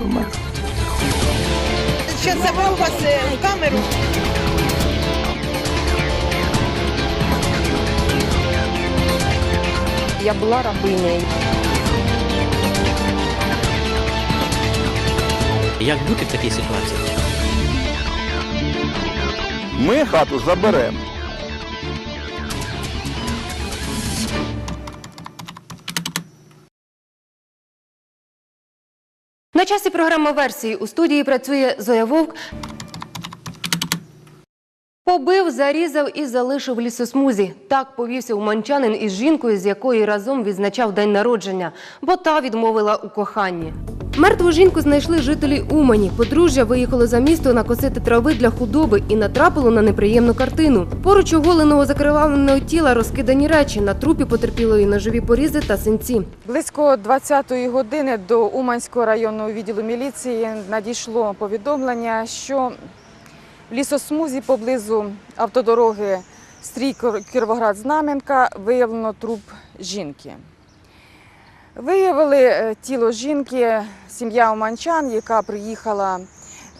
інформацію. Що забрав вас е, в камеру? Я була рабинею. Як бути в такій ситуації? Ми хату заберемо. Часі програма версії у студії працює Зоя Вовк. Побив, зарізав і залишив лісосмузі. Так повівся уманчанин із жінкою, з якою разом відзначав день народження, бо та відмовила у коханні. Мертву жінку знайшли жителі Умані. Подружжя виїхало за місто накосити трави для худоби і натрапило на неприємну картину. Поруч оголеного закривавленого тіла розкидані речі. На трупі потерпілої ножові порізи та синці. Близько 20-ї години до Уманського районного відділу міліції надійшло повідомлення, що в лісосмузі поблизу автодороги Стрій Кіровоград Знаменка виявлено труп жінки. Виявили е, тіло жінки сім'я Уманчан, яка приїхала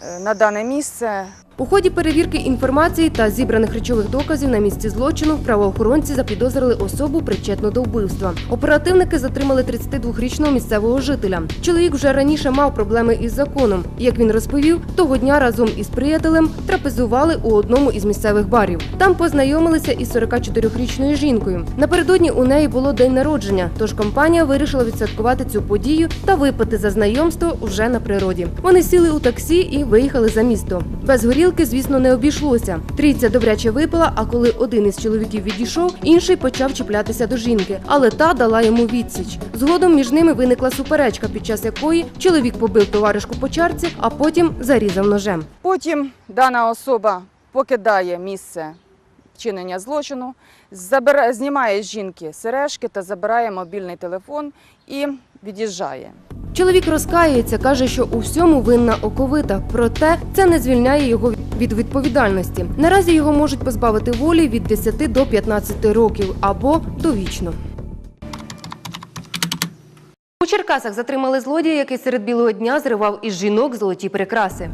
е, на дане місце У ході перевірки інформації та зібраних речових доказів на місці злочину правоохоронці запідозрили особу причетну до вбивства. Оперативники затримали 32-річного місцевого жителя. Чоловік вже раніше мав проблеми із законом. Як він розповів, того дня разом із приятелем трапезували у одному із місцевих барів. Там познайомилися із 44-річною жінкою. Напередодні у неї було день народження, тож компанія вирішила відсвяткувати цю подію та випити за знайомство вже на природі. Вони сіли у таксі і виїхали за місто. Без горілки, звісно, не обійшлося. Трійця добряче випила, а коли один із чоловіків відійшов, інший почав чіплятися до жінки, але та дала йому відсіч. Згодом між ними виникла суперечка, під час якої чоловік побив товаришку по чарці, а потім зарізав ножем. Потім дана особа покидає місце вчинення злочину, знімає з жінки сережки та забирає мобільний телефон і від'їжджає. Чоловік розкаюється, каже, що у всьому винна оковита. Проте це не звільняє його від відповідальності. Наразі його можуть позбавити волі від 10 до 15 років або довічно. У Черкасах затримали злодія, який серед білого дня зривав із жінок золоті прикраси.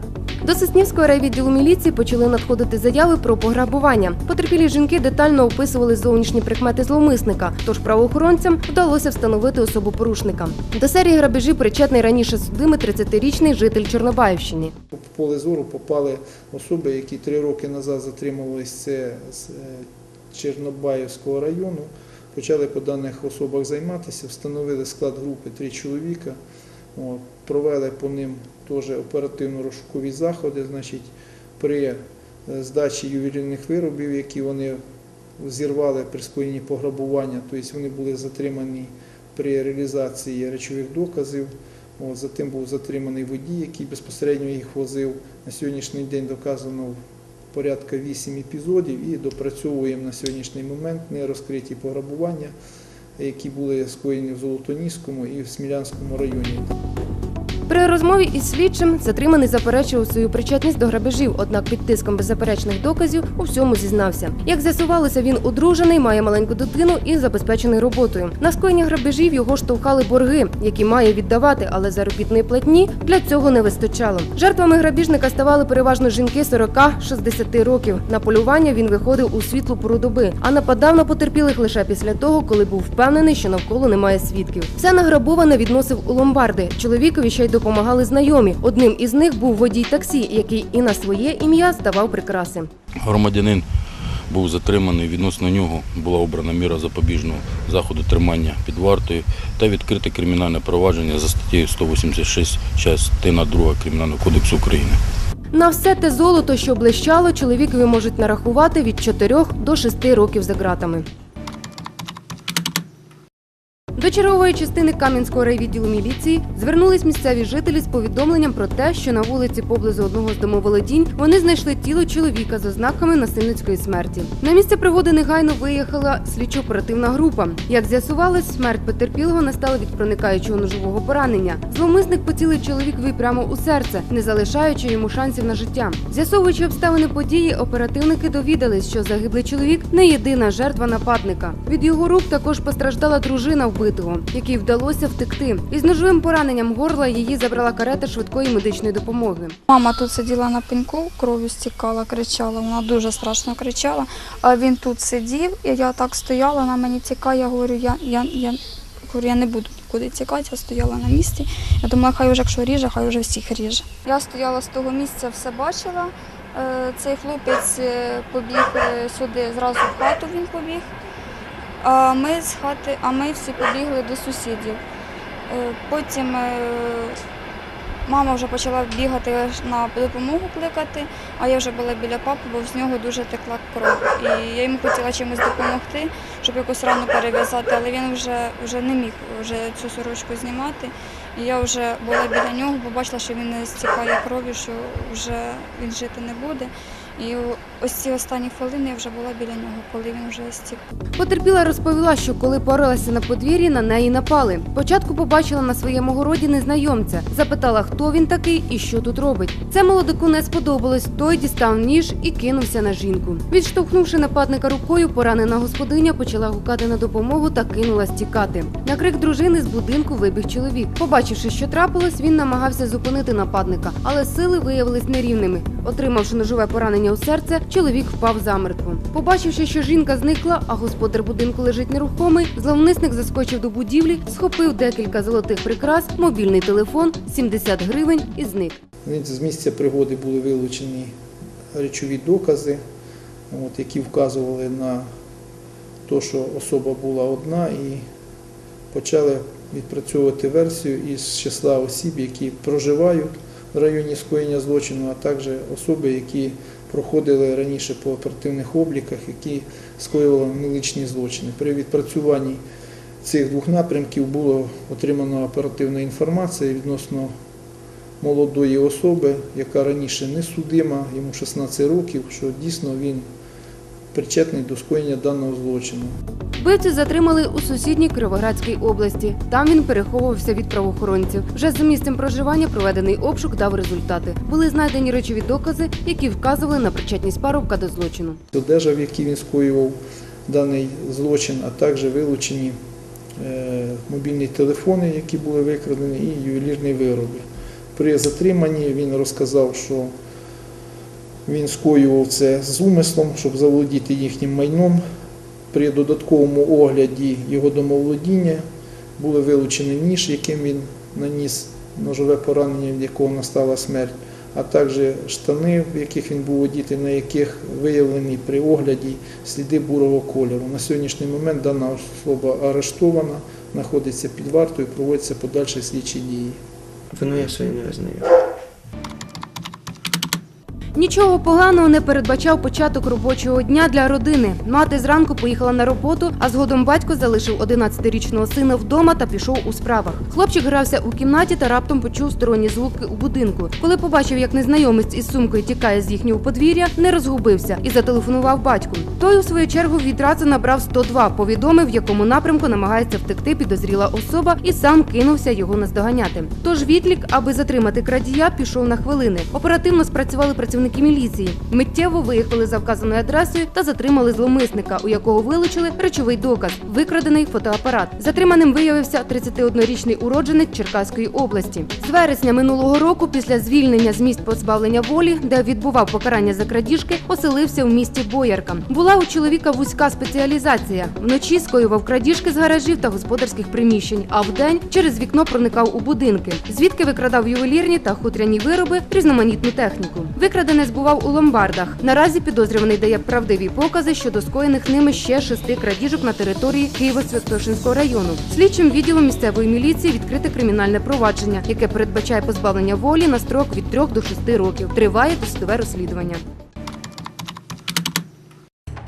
До Соснівського райвідділу міліції почали надходити заяви про пограбування. Потерпілі жінки детально описували зовнішні прикмети зловмисника, тож правоохоронцям вдалося встановити особу порушника. До серії грабежів причетний раніше судимий 30-річний житель Чорнобаївщини. В поле зору попали особи, які три роки назад затримувалися з е, Чернобаївського району. Почали по даних особах займатися, встановили склад групи три чоловіка, провели по ним теж оперативно-розшукові заходи. Значить, при е, здачі ювелірних виробів, які вони зірвали при скоєнні пограбування, тобто вони були затримані при реалізації речових доказів. От, затим був затриманий водій, який безпосередньо їх возив. На сьогоднішній день доказано порядка 8 епізодів і допрацьовуємо на сьогоднішній момент нерозкриті пограбування, які були скоєні в Золотоніському і в Смілянському районі. При розмові із слідчим затриманий заперечував свою причетність до грабежів, однак під тиском беззаперечних доказів у всьому зізнався. Як з'ясувалося, він одружений, має маленьку дитину і забезпечений роботою. На скоєння грабежів його штовхали борги, які має віддавати, але заробітної платні для цього не вистачало. Жертвами грабіжника ставали переважно жінки 40-60 років. На полювання він виходив у світлу пору доби, а нападав на потерпілих лише після того, коли був впевнений, що навколо немає свідків. Все награбоване відносив у ломбарди. Чоловікові ще й допомагали знайомі. Одним із них був водій таксі, який і на своє ім'я здавав прикраси. Громадянин був затриманий. Відносно нього була обрана міра запобіжного заходу тримання під вартою та відкрите кримінальне провадження за статтею 186 частина 2 Кримінального кодексу України. На все те золото, що блищало, чоловікові можуть нарахувати від 4 до 6 років за ґратами. До чергової частини Кам'янського райвідділу міліції звернулись місцеві жителі з повідомленням про те, що на вулиці поблизу одного з домоволодінь вони знайшли тіло чоловіка з ознаками насильницької смерті. На місце пригоди негайно виїхала слідчо-оперативна група. Як з'ясувалось, смерть потерпілого настала від проникаючого ножового поранення. Зловмисник поцілив чоловікові прямо у серце, не залишаючи йому шансів на життя. З'ясовуючи обставини події, оперативники довідались, що загиблий чоловік не єдина жертва нападника. Від його рук також постраждала дружина вбитого. Вбитого, якій вдалося втекти. Із ножовим пораненням горла її забрала карета швидкої медичної допомоги. Мама тут сиділа на пеньку, кров'ю стікала, кричала. Вона дуже страшно кричала. А він тут сидів, і я так стояла, на мені тікає. Я говорю, я, я, я, говорю, я не буду нікуди тікати, я стояла на місці. Я думаю, хай вже якщо ріже, хай вже всіх ріже. Я стояла з того місця, все бачила. Е, Цей хлопець е, побіг е, сюди, зразу в хату він побіг. А ми з хати, а ми всі побігли до сусідів. Е, Потім е, Мама вже почала бігати на допомогу кликати, а я вже була біля папи, бо з нього дуже текла кров. І я йому хотіла чимось допомогти, щоб якусь рану перев'язати, але він вже, вже не міг вже цю сорочку знімати. І я вже була біля нього, побачила, що він не стікає кров'ю, що вже він жити не буде. І ось ці останні хвилини я вже була біля нього, коли він вже стік. Потерпіла розповіла, що коли поралася на подвір'ї, на неї напали. Спочатку побачила на своєму городі незнайомця, запитала, хто він такий і що тут робить. Це молодику не сподобалось. Той дістав ніж і кинувся на жінку. Відштовхнувши нападника рукою, поранена господиня почала гукати на допомогу та кинулась тікати. На крик дружини з будинку вибіг чоловік. Побачивши, що трапилось, він намагався зупинити нападника, але сили виявились нерівними. Отримавши ножове поранення у серце, чоловік впав замертво. Побачивши, що жінка зникла, а господар будинку лежить нерухомий, зловмисник заскочив до будівлі, схопив декілька золотих прикрас, мобільний телефон, 70 гривень і зник. З місця пригоди були вилучені речові докази, які вказували на те, що особа була одна, і почали відпрацьовувати версію із числа осіб, які проживають в районі скоєння злочину, а також особи, які проходили раніше по оперативних обліках, які скоювали неличні злочини. При відпрацюванні цих двох напрямків було отримано оперативна інформація відносно молодої особи, яка раніше не судима, йому 16 років, що дійсно він причетний до скоєння даного злочину. Вбивцю затримали у сусідній Кіровоградській області. Там він переховувався від правоохоронців. Вже за місцем проживання проведений обшук дав результати. Були знайдені речові докази, які вказували на причетність парубка до злочину. Одежа, в якій він скоював даний злочин, а також вилучені е, мобільні телефони, які були викрадені, і ювелірні вироби. При затриманні він розказав, що він скоював це з умислом, щоб заволодіти їхнім майном. При додатковому огляді його домоволодіння були вилучені ніж, яким він наніс ножове поранення, від якого настала смерть, а також штани, в яких він був одітий, на яких виявлені при огляді сліди бурого кольору. На сьогоднішній момент дана особа арештована, знаходиться під вартою, проводяться подальші слідчі дії. Вину я свою визнаю. Нічого поганого не передбачав початок робочого дня для родини. Мати зранку поїхала на роботу, а згодом батько залишив 11-річного сина вдома та пішов у справах. Хлопчик грався у кімнаті та раптом почув сторонні звуки у будинку. Коли побачив, як незнайомець із сумкою тікає з їхнього подвір'я, не розгубився і зателефонував батьку. Той у свою чергу відразу набрав 102, повідомив, в якому напрямку намагається втекти підозріла особа, і сам кинувся його наздоганяти. Тож відлік, аби затримати крадія, пішов на хвилини. Оперативно спрацювали працівники міліції. Миттєво виїхали за вказаною адресою та затримали зловмисника, у якого вилучили речовий доказ викрадений фотоапарат. Затриманим виявився 31-річний уродженець Черкаської області. З вересня минулого року, після звільнення з місць позбавлення волі, де відбував покарання за крадіжки, оселився в місті Боярка. Була у чоловіка вузька спеціалізація. Вночі скоював крадіжки з гаражів та господарських приміщень, а вдень через вікно проникав у будинки, звідки викрадав ювелірні та хутряні вироби, різноманітну техніку. Викрадене збував у ломбардах. Наразі підозрюваний дає правдиві покази щодо скоєних ними ще шести крадіжок на території Києво-Святошинського району. Слідчим відділом місцевої міліції відкрите кримінальне провадження, яке передбачає позбавлення волі на строк від 3 до 6 років. Триває досудове розслідування.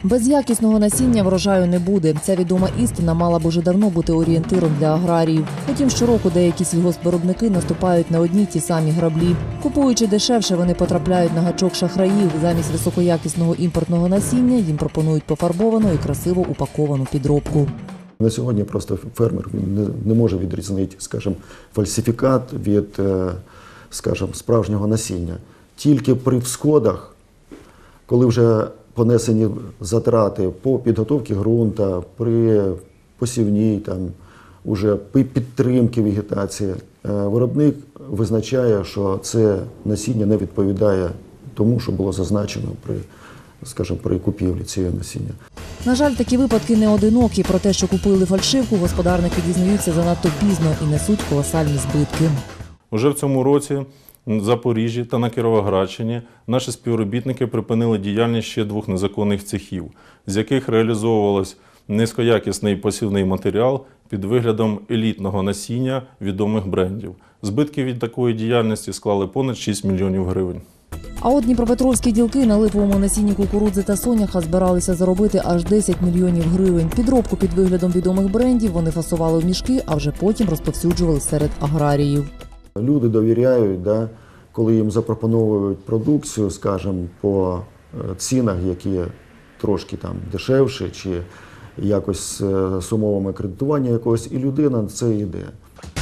Без якісного насіння врожаю не буде. Ця відома істина мала б уже давно бути орієнтиром для аграріїв. Утім, щороку деякі сільгоспвиробники наступають на одні ті самі граблі. Купуючи дешевше, вони потрапляють на гачок шахраїв. Замість високоякісного імпортного насіння їм пропонують пофарбовану і красиво упаковану підробку. На сьогодні просто фермер він не, не може відрізнити, скажімо, фальсифікат від, е, скажімо, справжнього насіння. Тільки при всходах, коли вже понесені затрати по підготовці ґрунта, при посівній там, уже підтримки вегетації, е, виробник визначає, що це насіння не відповідає тому, що було зазначено при, скажімо, при купівлі цієї насіння. На жаль, такі випадки не одинокі. Про те, що купили фальшивку, господарники дізнаються занадто пізно і несуть колосальні збитки. Уже в цьому році Запоріжжі та на Кіровоградщині наші співробітники припинили діяльність ще двох незаконних цехів, з яких реалізовувалось низькоякісний посівний матеріал під виглядом елітного насіння відомих брендів. Збитки від такої діяльності склали понад 6 мільйонів гривень. А от дніпропетровські ділки на липовому насінні кукурудзи та соняха збиралися заробити аж 10 мільйонів гривень. Підробку під виглядом відомих брендів вони фасували в мішки, а вже потім розповсюджували серед аграріїв. Люди довіряють, да, коли їм запропонують продукцію, скажімо, по е, цінах, які трошки там дешевші, чи якось е, з умовами кредитування якогось, і людина на це йде.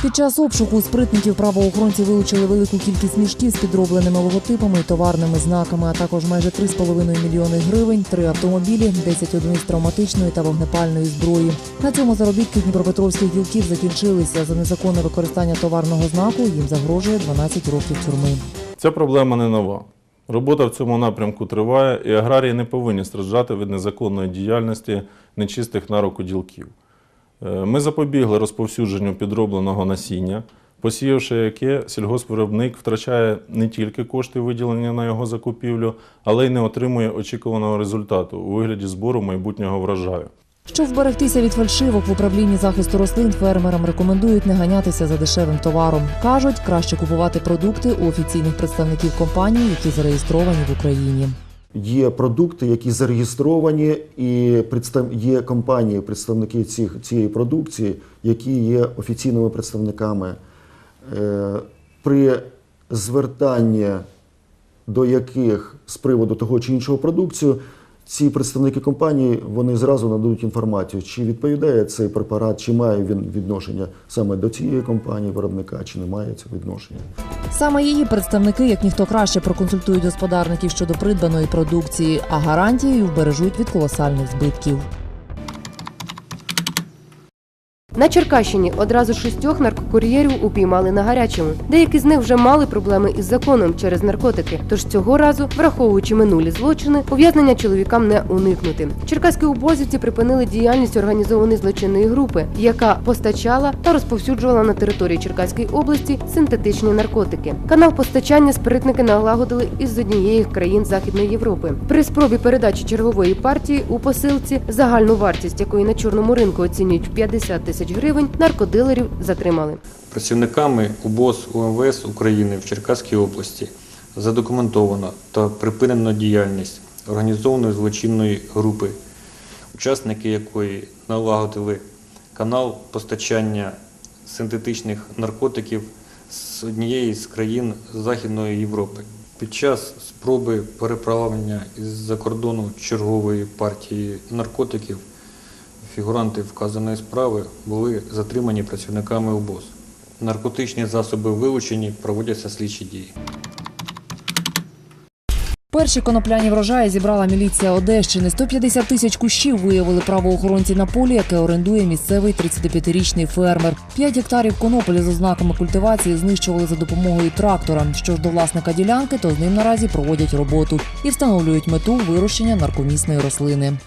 Під час обшуку спритників правоохоронці вилучили велику кількість мішків з підробленими логотипами товарними знаками, а також майже 3,5 мільйони гривень, три автомобілі, 10 одиниць травматичної та вогнепальної зброї. На цьому заробітки дніпропетровських ділків закінчилися. За незаконне використання товарного знаку їм загрожує 12 років тюрми. Ця проблема не нова. Робота в цьому напрямку триває, і аграрії не повинні страждати від незаконної діяльності нечистих на руку ділків. Е, Ми запобігли розповсюдженню підробленого насіння, посіявши яке сільгоспвиробник втрачає не тільки кошти, виділені на його закупівлю, але й не отримує очікуваного результату у вигляді збору майбутнього врожаю. Щоб вберегтися від фальшивок в управлінні захисту рослин, фермерам рекомендують не ганятися за дешевим товаром. кажуть, краще купувати продукти у офіційних представників компаній, які зареєстровані в Україні. Є продукти, які зареєстровані, і є компанії, представники цих, цієї продукції, які є офіційними представниками. Е, при звертанні до яких з приводу того чи іншого продукцію, ці представники компанії вони зразу нададуть інформацію, чи відповідає цей препарат, чи має він відношення саме до цієї компанії виробника, чи не має цього відношення. Саме її представники, як ніхто краще, проконсультують господарників щодо придбаної продукції, а гарантією вбережуть від колосальних збитків. На Черкащині одразу шістьох наркокур'єрів упіймали на гарячому. Деякі з них вже мали проблеми із законом через наркотики. Тож цього разу, враховуючи минулі злочини, ув'язнення чоловікам не уникнути. Черкаські убозівці припинили діяльність організованої злочинної групи, яка постачала та розповсюджувала на території Черкаської області синтетичні наркотики. Канал постачання спиритники налагодили із однієї країн Західної Європи. При спробі передачі чергової партії у посилці, загальну вартість якої на чорному ринку оцінюють в 50 тисяч гривень, наркодилерів затримали. Працівниками УБОЗ УМВС України в Черкаській області задокументовано та припинено діяльність організованої злочинної групи, учасники якої налагодили канал постачання синтетичних наркотиків з однієї з країн Західної Європи. Під час спроби переправлення із-за кордону чергової партії наркотиків фігуранти вказаної справи були затримані працівниками УБОЗ. Наркотичні засоби вилучені, проводяться слідчі дії. Перші конопляні врожаї зібрала міліція Одещини. 150 тисяч кущів виявили правоохоронці на полі, яке орендує місцевий 35-річний фермер. 5 гектарів конополі з ознаками культивації знищували за допомогою трактора. Що ж до власника ділянки, то з ним наразі проводять роботу і встановлюють мету вирощення наркомісної рослини.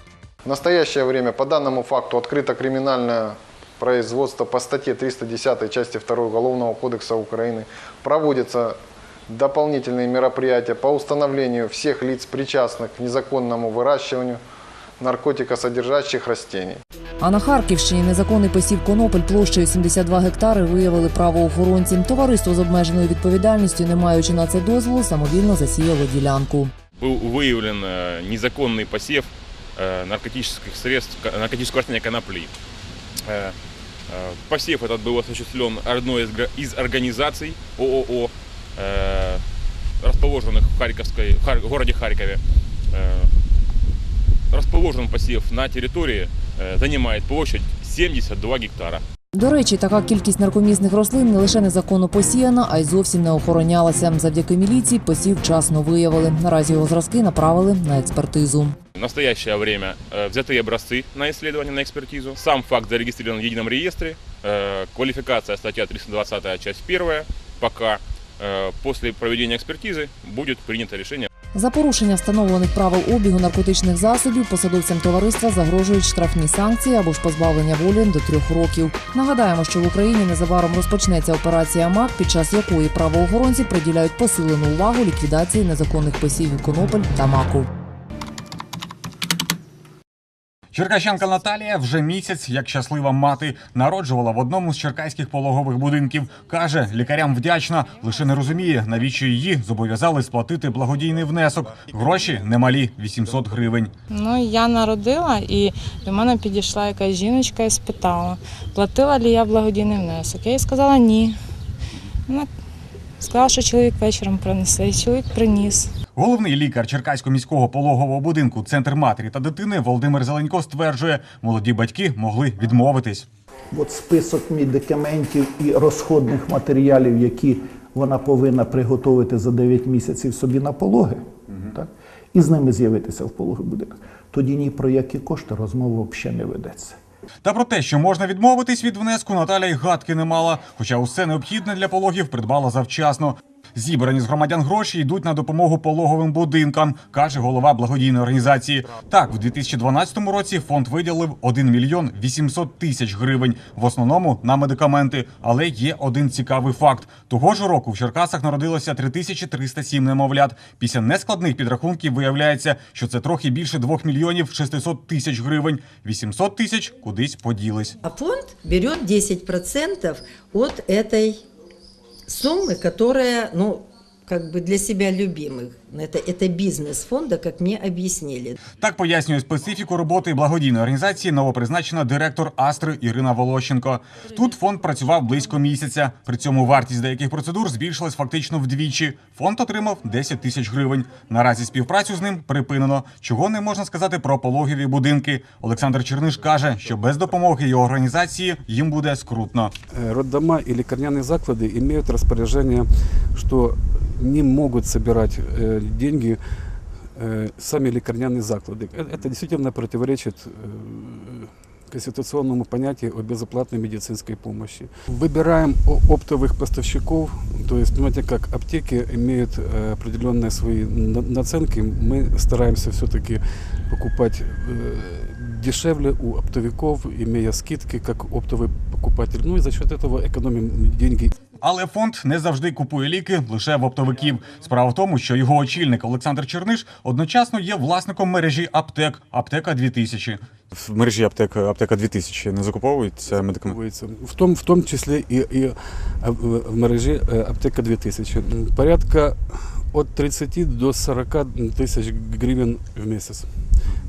В настоящее время по данному факту открыто криминальное производство по статье 310 части 2 Уголовного кодекса Украины. Проводятся дополнительные мероприятия по установлению всех лиц, причастных к незаконному выращиванию наркотикосодержащих растений. А на Харківщині незаконний посів конопель площею 72 гектари виявили правоохоронці. Товариство з обмеженою відповідальністю, не маючи на це дозволу, самовільно засіяло ділянку. Был выявлен э, незаконный посев э, наркотических средств, наркотического растения конопли. Э, э, Посев этот был осуществлен одной из организаций ООО, э, расположенных в, Харьковской, в городе Харькове. Э, Расположен посев на территории, э, занимает площадь 72 гектара. До речі, така кількість наркомісних рослин не лише незаконно посіяна, а й зовсім не охоронялася. Завдяки міліції посів вчасно виявили. Наразі його зразки направили на експертизу. В настоящее время э, взяты образцы на исследование, на экспертизу. Сам факт зарегистрирован в едином реестре Э, Квалификация статья 320, часть 1, пока э, после проведения экспертизы будет принято решение за порушення встановлених правил обігу наркотичних засобів посадовцям товариства загрожують штрафні санкції або ж позбавлення волі до трьох років. Нагадаємо, що в Україні незабаром розпочнеться операція МАК, під час якої правоохоронці приділяють посилену увагу ліквідації незаконних посівів конопель та маку. Черкащанка Наталія вже місяць, як щаслива мати, народжувала в одному з черкаських пологових будинків. Каже, лікарям вдячна, лише не розуміє, навіщо її зобов'язали сплатити благодійний внесок. Гроші немалі 800 гривень. Ну, я народила, і до мене підійшла якась жіночка і спитала, платила ли я благодійний внесок. Я їй сказала ні. Вона сказала, що чоловік вечором принесе, і чоловік приніс. Головний лікар Черкаського міського пологового будинку Центр матері та дитини Володимир Зеленько стверджує, молоді батьки могли відмовитись. От список медикаментів і розходних матеріалів, які вона повинна приготувати за 9 місяців собі на пологи, так? і з ними з'явитися в пологовий будинок. Тоді ні про які кошти розмова взагалі не ведеться. Та про те, що можна відмовитись від внеску, Наталя й гадки не мала. Хоча усе необхідне для пологів придбала завчасно. Зібрані з громадян гроші йдуть на допомогу пологовим будинкам, каже голова благодійної організації. Так, в 2012 році фонд виділив 1 мільйон 800 тисяч гривень, в основному на медикаменти. Але є один цікавий факт: того ж року в Черкасах народилося 3307 немовлят. Після нескладних підрахунків виявляється, що це трохи більше 2 мільйонів 600 тисяч гривень. 800 тисяч кудись поділись. А фонд берет 10% от этой суммы, которые, ну, как бы для себя любимых. Это, это бизнес фонда, как мне объяснили. Так пояснює специфіку роботи благодійної організації новопризначена директор Астри Ірина Волощенко. Тут фонд працював близько місяця. При цьому вартість деяких процедур збільшилась фактично вдвічі. Фонд отримав 10 тисяч гривень. Наразі співпрацю з ним припинено. Чого не можна сказати про пологові будинки. Олександр Черниш каже, що без допомоги його організації їм буде скрутно. Э, Роддома и лекарняные заклады имеют распоряжение, что не могут собирать э, деньги э, сами лекарняные заклады. Э- Это действительно противоречит э, конституционному понятию о безоплатной медицинской помощи. Выбираем о- оптовых поставщиков, то есть, понимаете, как аптеки имеют э, определенные свои на- наценки, мы стараемся все-таки покупать э, дешевле у оптовиков, имея скидки как оптовый покупатель. Ну и за счет этого экономим деньги. Але фонд не завжди купує ліки лише в оптовиків. Справа в тому, що його очільник Олександр Черниш одночасно є власником мережі аптек Аптека 2000 В мережі аптека, аптека 2000 не закуповуються медикаменти? В том, в том числе и, и а, в мережі е, аптека 2000. М, Порядка от 30 до 40 тысяч гривен в месяц.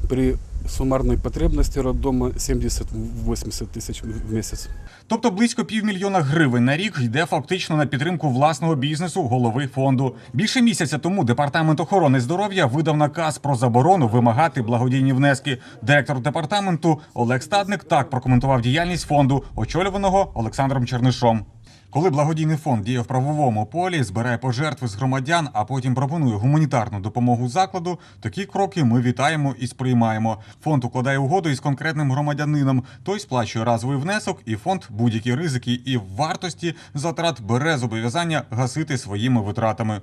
При суммарной потребности роддома 70-80 тысяч в месяц. Тобто близько півмільйона гривень на рік йде фактично на підтримку власного бізнесу голови фонду. Більше місяця тому департамент охорони здоров'я видав наказ про заборону вимагати благодійні внески. Директор департаменту Олег Стадник так прокоментував діяльність фонду, очолюваного Олександром Чернишом. Коли благодійний фонд діє в правовому полі, збирає пожертви з громадян, а потім пропонує гуманітарну допомогу закладу, такі кроки ми вітаємо і сприймаємо. Фонд укладає угоду із конкретним громадянином. Той сплачує разовий внесок, і фонд будь-які ризики і вартості затрат бере зобов'язання гасити своїми витратами.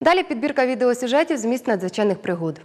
Далі підбірка відеосюжетів з місць надзвичайних пригод.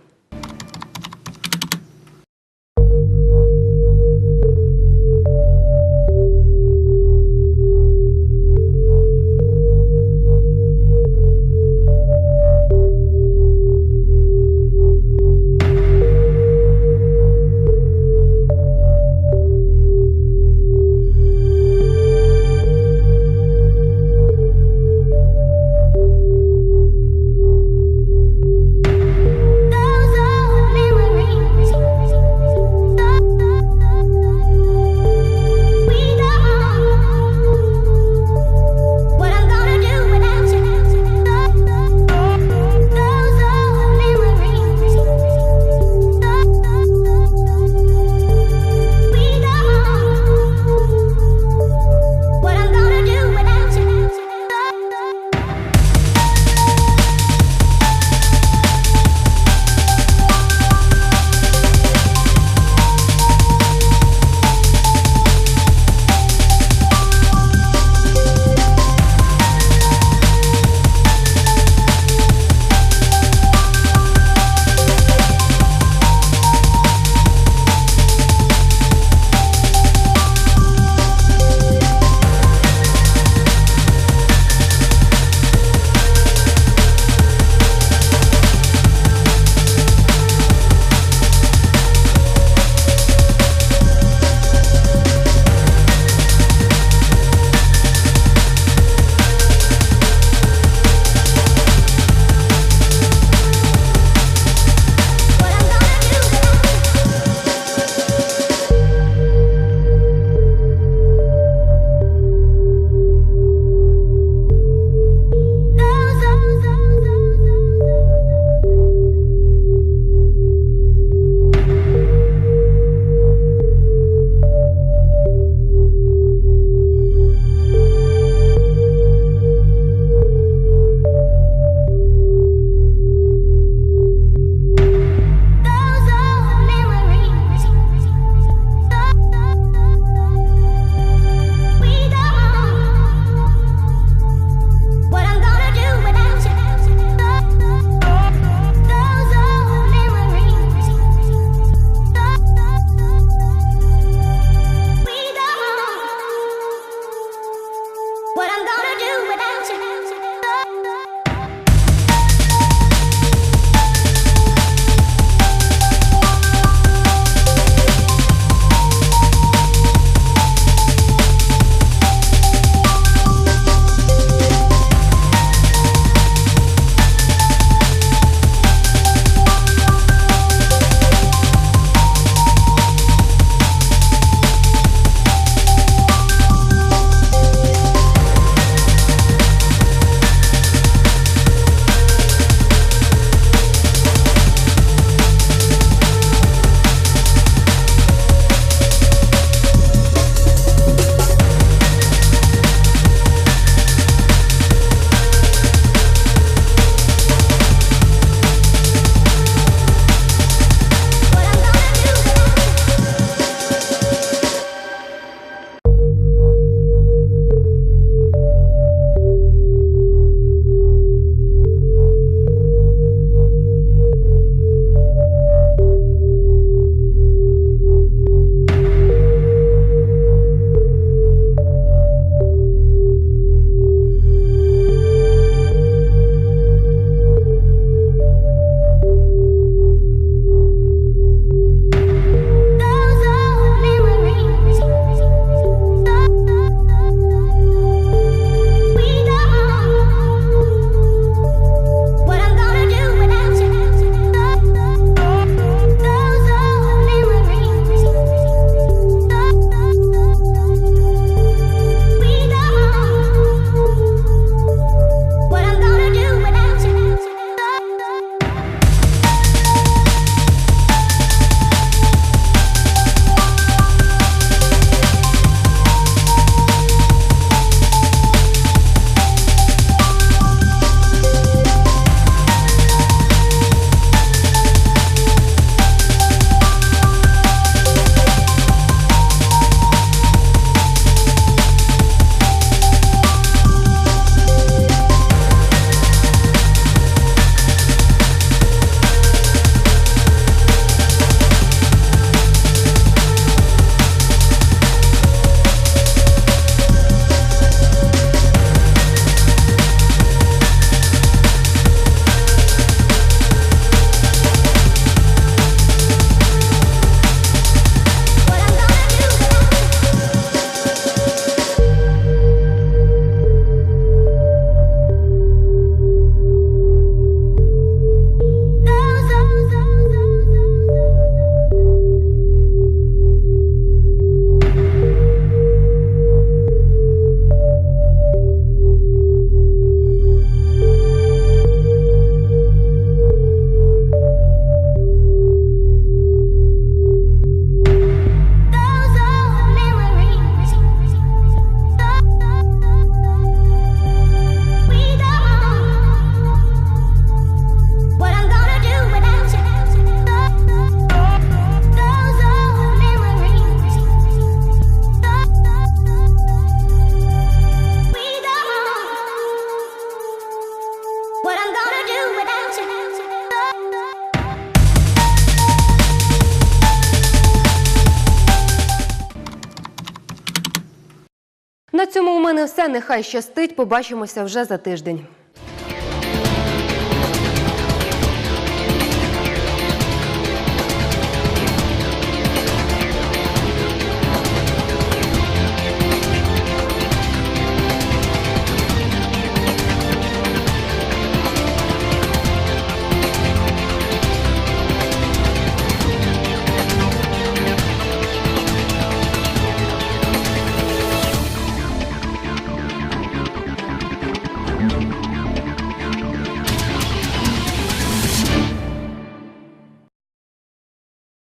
Цьому у мене все. Нехай щастить. Побачимося вже за тиждень.